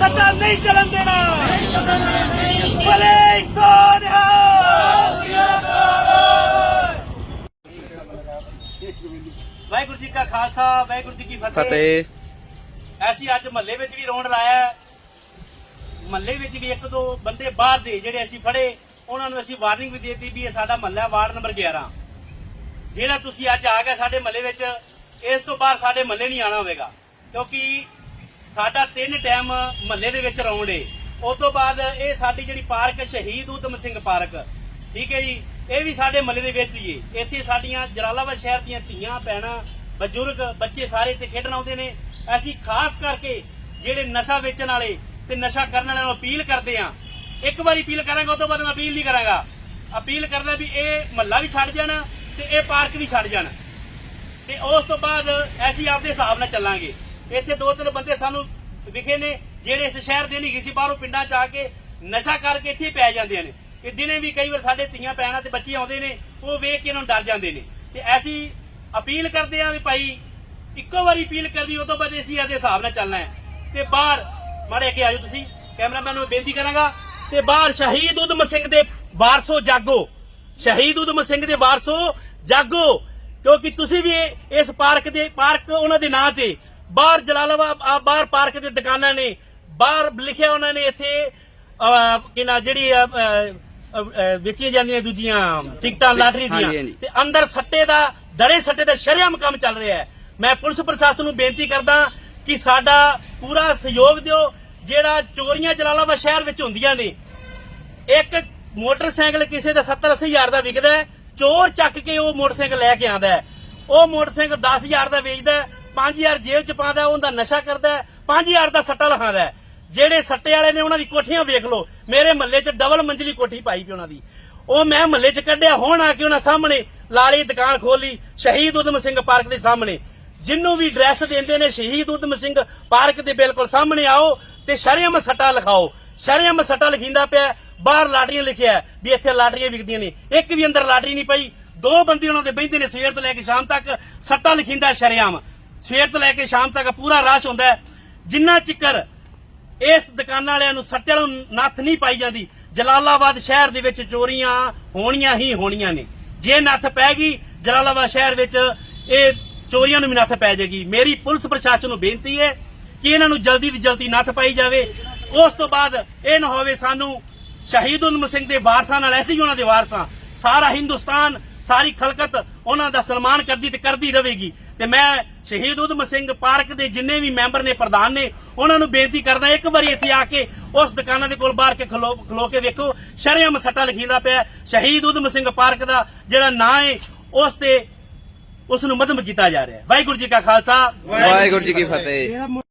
ਸੱਟਾ ਨਹੀਂ ਚੱਲਣ ਦੇਣਾ। ਭਲੇ ਸੋਨਿਆ ਵਾਹਿਗੁਰੂ ਜੀ ਕਾ ਖਾਲਸਾ ਵਾਹਿਗੁਰੂ ਜੀ ਕੀ ਫਤਿਹ। ਫਤਿਹ। ਅਸੀਂ ਅੱਜ ਮਹੱਲੇ ਵਿੱਚ ਵੀ ਰੌਂਡ ਲਾਇਆ ਮਹੱਲੇ ਵਿੱਚ ਵੀ ਇੱਕ ਦੋ ਬੰਦੇ ਬਾਹਰ ਦੇ ਜਿਹੜੇ ਅਸੀਂ ਫੜੇ ਉਹਨਾਂ ਨੂੰ ਅਸੀਂ ਵਾਰਨਿੰਗ ਵੀ ਦਿੱਤੀ ਵੀ ਇਹ ਸਾਡਾ ਮਹੱਲਾ ਵਾਰਡ ਨੰਬਰ 11 ਜਿਹੜਾ ਤੁਸੀਂ ਅੱਜ ਆ ਗਏ ਸਾਡੇ ਮਹੱਲੇ ਵਿੱਚ ਇਸ ਤੋਂ ਬਾਅਦ ਸਾਡੇ ਮਹੱਲੇ ਨਹੀਂ ਆਣਾ ਹੋਵੇਗਾ। ਕਿਉਂਕਿ ਸਾਡਾ ਤਿੰਨ ਟਾਈਮ ਮਹੱਲੇ ਦੇ ਵਿੱਚ ਰੌਂਡ ਏ। ਉਸ ਤੋਂ ਬਾਅਦ ਇਹ ਸਾਡੀ ਜਿਹੜੀ ਪਾਰਕ ਸ਼ਹੀਦ ਊਧਮ ਸਿੰਘ ਪਾਰਕ। ਠੀਕ ਹੈ ਜੀ? ਇਹ ਵੀ ਸਾਡੇ ਮਹੱਲੇ ਦੇ ਵਿੱਚ ਹੀ ਏ। ਇੱਥੇ ਸਾਡੀਆਂ ਜਲਾਲਾਬਾਦ ਸ਼ਹਿਰ ਦੀਆਂ ਧੀਆਂ, ਭੈਣਾਂ, ਬਜ਼ੁਰਗ, ਬੱਚੇ ਸਾਰੇ ਇੱਥੇ ਖੇਡਣ ਆਉਂਦੇ ਨੇ। ਅਸੀਂ ਖਾਸ ਕਰਕੇ ਜਿਹੜੇ ਨਸ਼ਾ ਵੇਚਣ ਵਾਲੇ ਤੇ ਨਸ਼ਾ ਕਰਨ ਵਾਲਿਆਂ ਨੂੰ ਅਪੀਲ ਕਰਦੇ ਆ ਇੱਕ ਵਾਰੀ ਅਪੀਲ ਕਰਾਂਗਾ, ਉਸ ਤੋਂ ਬਾਅਦ ਮੈਂ ਅਪੀਲ ਨਹੀਂ ਕਰਾਂਗਾ। ਅਪੀਲ ਕਰਦਾ ਵੀ ਇਹ ਮਹੱਲਾ ਵੀ ਛੱਡ ਜਾਣ ਤੇ ਇਹ ਪਾਰਕ ਵੀ ਛੱਡ ਜਾਣ। ਤੇ ਉਸ ਤੋਂ ਬਾਅਦ ਅਸੀਂ ਆਪਦੇ ਹਿਸਾਬ ਨਾਲ ਚੱਲਾਂਗੇ। ਇੱਥੇ ਦੋ ਤਿੰਨ ਬੰਦੇ ਸਾਨੂੰ ਵਿਖੇ ਨੇ, ਜਿਹੜੇ ਇਸ ਸ਼ਹਿਰ ਦੇ ਨਹੀਂ ਕਿਸੇ ਬਾਹਰੋਂ ਪਿੰਡਾਂ ਚ ਆ ਕੇ ਨਸ਼ਾ ਕਰਕੇ ਇੱਥੇ ਪੈ ਜਾਂਦੇ ਨੇ। ਇਹ ਦਿਨੇ ਵੀ ਕਈ ਵਾਰ ਸਾਡੇ ਧੀਆਂ ਭੈਣਾਂ ਤੇ ਬੱਚੇ ਆਉਂਦੇ ਨੇ, ਉਹ ਵੇਖ ਕੇ ਇਹਨਾਂ ਨੂੰ ਡਰ ਜਾਂਦੇ ਨੇ। ਤੇ ਅਸੀਂ ਅਪੀਲ ਕਰਦੇ ਆ ਵੀ ਭਾਈ, ਇੱਕੋ ਵਾਰੀ ਅਪੀਲ ਕਰਨੀ ਉਹ ਤੋਂ ਬਾਅਦ ਅਸੀਂ ਆਪਦੇ ਹਿਸਾਬ ਨਾਲ ਚੱਲਣਾ ਹੈ। ਤੇ ਬਾਹਰ, ਮਾੜੇ ਅੱਗੇ ਆਜੋ ਤੁਸੀਂ, ਕੈਮਰਾਮੈਨ ਨੂੰ ਬੇਨਤੀ ਕਰਾਂਗਾ, ਤੇ ਬਾਹਰ ਸ਼ਹੀਦ ਉਦਮ ਸਿੰਘ ਦੇ ਵਾਰਸੋ ਜਾਗੋ। ਸ਼ਹੀਦ ਉਦਮ ਸਿੰਘ ਦੇ ਵਾਰਸੋ ਜਾਗੋ, ਕਿਉਂਕਿ ਤੁਸੀਂ ਵੀ ਇਸ ਪਾਰਕ ਦੇ ਪਾਰਕ ਉਹਨਾਂ ਦੇ ਨਾਂ ਤੇ ਬਾਹਰ ਜਲਾਲਾਬਾਦ ਬਾਹਰ ਪਾਰਕ ਦੇ ਦੁਕਾਨਾਂ ਨੇ ਬਾਹਰ ਲਿਖਿਆ ਉਹਨਾਂ ਨੇ ਇੱਥੇ ਕਿ ਨਾ ਜਿਹੜੀ ਵੇਚੀਆਂ ਜਾਂਦੀਆਂ ਦੂਜੀਆਂ ਟਿਕਟਾਂ ਲਾਟਰੀ ਦੀਆਂ। ਤੇ ਅੰਦਰ ਸੱਟੇ ਦਾ ਦੜੇ ਸੱਟੇ ਦਾ ਸ਼ਰੇਆਮ ਕੰਮ ਚੱਲ ਰਿਹਾ ਹੈ। ਮੈਂ ਪੁਲਿਸ ਪ੍ਰਸ਼ਾਸਨ ਨੂੰ ਬੇਨਤੀ ਕਰਦਾ ਕਿ ਸਾਡਾ ਪੂਰਾ ਸਹਿਯੋਗ ਦਿਓ ਜਿਹੜਾ ਚੋਰੀਆਂ ਜਲਾਲਾਬਾਦ ਸ਼ਹਿਰ ਵਿੱਚ ਹੁੰਦੀਆਂ ਨੇ। ਇੱਕ ਮੋਟਰਸਾਈਕਲ ਕਿਸੇ ਦਾ 70 ਅੱਸੀ ਹਜ਼ਾਰ ਦਾ ਵਿਕਦਾ ਹੈ ਚੋਰ ਚੱਕ ਕੇ ਉਹ ਮੋਟਰਸਾਈਕਲ ਲੈ ਕੇ ਆਂਦਾ ਹੈ। ਉਹ ਮੋਟਰਸਾਈਕਲ 10000 ਦਾ ਵੇਚਦਾ ਹੈ 5000 ਜੇਬ ਚ ਪਾਉਂਦਾ ਹੈ, ਉਹਦਾ ਨਸ਼ਾ ਕਰਦਾ ਹੈ 5000 ਦਾ ਸੱਟਾ ਲਖਾਉਂਦਾ। ਹੈ ਜਿਹੜੇ ਸੱਟੇ ਵਾਲੇ ਨੇ ਉਹਨਾਂ ਦੀ ਕੋਠੀਆਂ ਵੇਖ ਲਓ। ਮੇਰੇ ਮਹੱਲੇ 'ਚ ਡਬਲ ਮੰਜ਼ਲੀ ਕੋਠੀ ਪਾਈ ਪਈ ਉਹਨਾਂ ਦੀ। ਉਹ ਮੈਂ ਮਹੱਲੇ 'ਚ ਕੱਢਿਆ ਹੁਣ ਆ ਕੇ ਉਹਨਾਂ ਸਾਹਮਣੇ ਲਾਲੀ ਦੁਕਾਨ ਖੋਲੀ ਸ਼ਹੀਦ ਉਦਮ ਸਿੰਘ ਪਾਰਕ ਦੇ ਸਾਹਮਣੇ। ਜਿੰਨੂੰ ਵੀ ਡਰੈਸ ਦਿੰਦੇ ਨੇ ਸ਼ਹੀਦ ਉਦਮ ਸਿੰਘ ਪਾਰਕ ਦੇ ਬਿਲਕੁਲ ਸਾਹਮਣੇ ਆਓ ਤੇ ਸ਼ਰੇਆਮ ਸੱਟਾ ਲਿਖਾਓ। ਸ਼ਰੇਆਮ ਸੱਟਾ ਲਿਖਿੰਦਾ ਪਿਆ ਬਾਹਰ ਲਾਟਰੀਆਂ ਲਿਖਿਆ ਵੀ ਇੱਥੇ ਲਾਟਰੀਆਂ ਵਿਕਦੀਆਂ ਨੇ। ਇੱਕ ਵੀ ਅੰਦਰ ਲਾਟਰੀ ਨਹੀਂ ਪਈ। ਦੋ ਬੰਦੇ ਉਹਨਾਂ ਦੇ ਬੈਠਦੇ ਨੇ ਸਵੇਰ ਤੋਂ ਲੈ ਕੇ ਸ਼ਾਮ ਤੱਕ ਸੱਟਾ ਲਿਖਿੰਦਾ ਸ਼ਰੇਆਮ। ਸਵੇਰ ਤੋਂ ਲੈ ਕੇ ਸ਼ਾਮ ਤੱਕ ਪੂਰਾ ਰਸ਼ ਹੁੰਦਾ ਜਿੰਨਾ ਚਿਕਰ ਇਸ ਦੁਕਾਨਾਂ ਵਾਲਿਆਂ ਨੂੰ ਸੱਟੇ ਨੂੰ ਨੱਥ ਨਹੀਂ ਪਾਈ ਜਾਂਦੀ, ਜਲਾਲਾਬਾਦ ਸ਼ਹਿਰ ਦੇ ਵਿੱਚ ਚੋਰੀਆਂ ਹੋਣੀਆਂ ਹੀ ਹੋਣੀਆਂ ਨੇ। ਜੇ ਨੱਥ ਪੈ ਗਈ, ਜਲਾਲਾਬਾਦ ਸ਼ਹਿਰ ਵਿੱਚ ਇਹ ਚੋਰੀਆਂ ਨੂੰ ਵੀ ਨੱਥ ਪੈ ਜਾਏਗੀ। ਮੇਰੀ ਪੁਲਿਸ ਪ੍ਰਸ਼ਾਸਨ ਨੂੰ ਬੇਨਤੀ ਹੈ ਕਿ ਇਹਨਾਂ ਨੂੰ ਜਲਦੀ ਤੋਂ ਜਲਦੀ ਨੱਥ ਪਾਈ ਜਾਵੇ। ਉਸ ਤੋਂ ਬਾਅਦ ਇਹ ਨਾ ਹੋਵੇ ਸਾਨੂੰ ਸ਼ਹੀਦ ਉਦਮ ਸਿੰਘ ਦੇ ਵਾਰਸਾਂ ਨਾਲ, ਐਸੀ ਹੀ ਉਹਨਾਂ ਦੇ ਵਾਰਸਾਂ, ਸਾਰਾ ਹਿੰਦੁਸਤਾਨ, ਸਾਰੀ ਖਲਕਤ ਉਹਨਾਂ ਦਾ ਸਨਮਾਨ ਕਰਦੀ ਤੇ ਕਰਦੀ ਰਹੇਗੀ। ਤੇ ਮੈਂ ਸ਼ਹੀਦ ਉਦਮ ਸਿੰਘ ਪਾਰਕ ਦੇ ਜਿੰਨੇ ਵੀ ਮੈਂਬਰ ਨੇ, ਪ੍ਰਧਾਨ ਨੇ, ਉਹਨਾਂ ਨੂੰ ਬੇਨਤੀ ਕਰਦਾ, ਇੱਕ ਵਾਰੀ ਇੱਥੇ ਆ ਕੇ ਉਸ ਦੁਕਾਨਾਂ ਦੇ ਕੋਲ ਬਾਹਰ ਕੇ ਖਲੋ ਖਲੋ ਕੇ ਵੇਖੋ, ਸ਼ਰੇਆਮ ਸੱਟਾ ਲਿਖੀਂਦਾ ਪਿਆ ਸ਼ਹੀਦ ਉਦਮ ਸਿੰਘ ਪਾਰਕ ਦਾ ਜਿਹੜਾ ਨਾਂ ਹੈ, ਉਸ ਤੇ ਉਸ ਨੂੰ ਮਦਮ ਕੀਤਾ ਜਾ ਰਿਹਾ ਹੈ। ਵਾਹਿਗੁਰੂ ਜੀ ਕਾ ਖਾਲਸਾ। ਵਾਹਿਗੁਰੂ ਜੀ ਕੀ ਫਤਿਹ।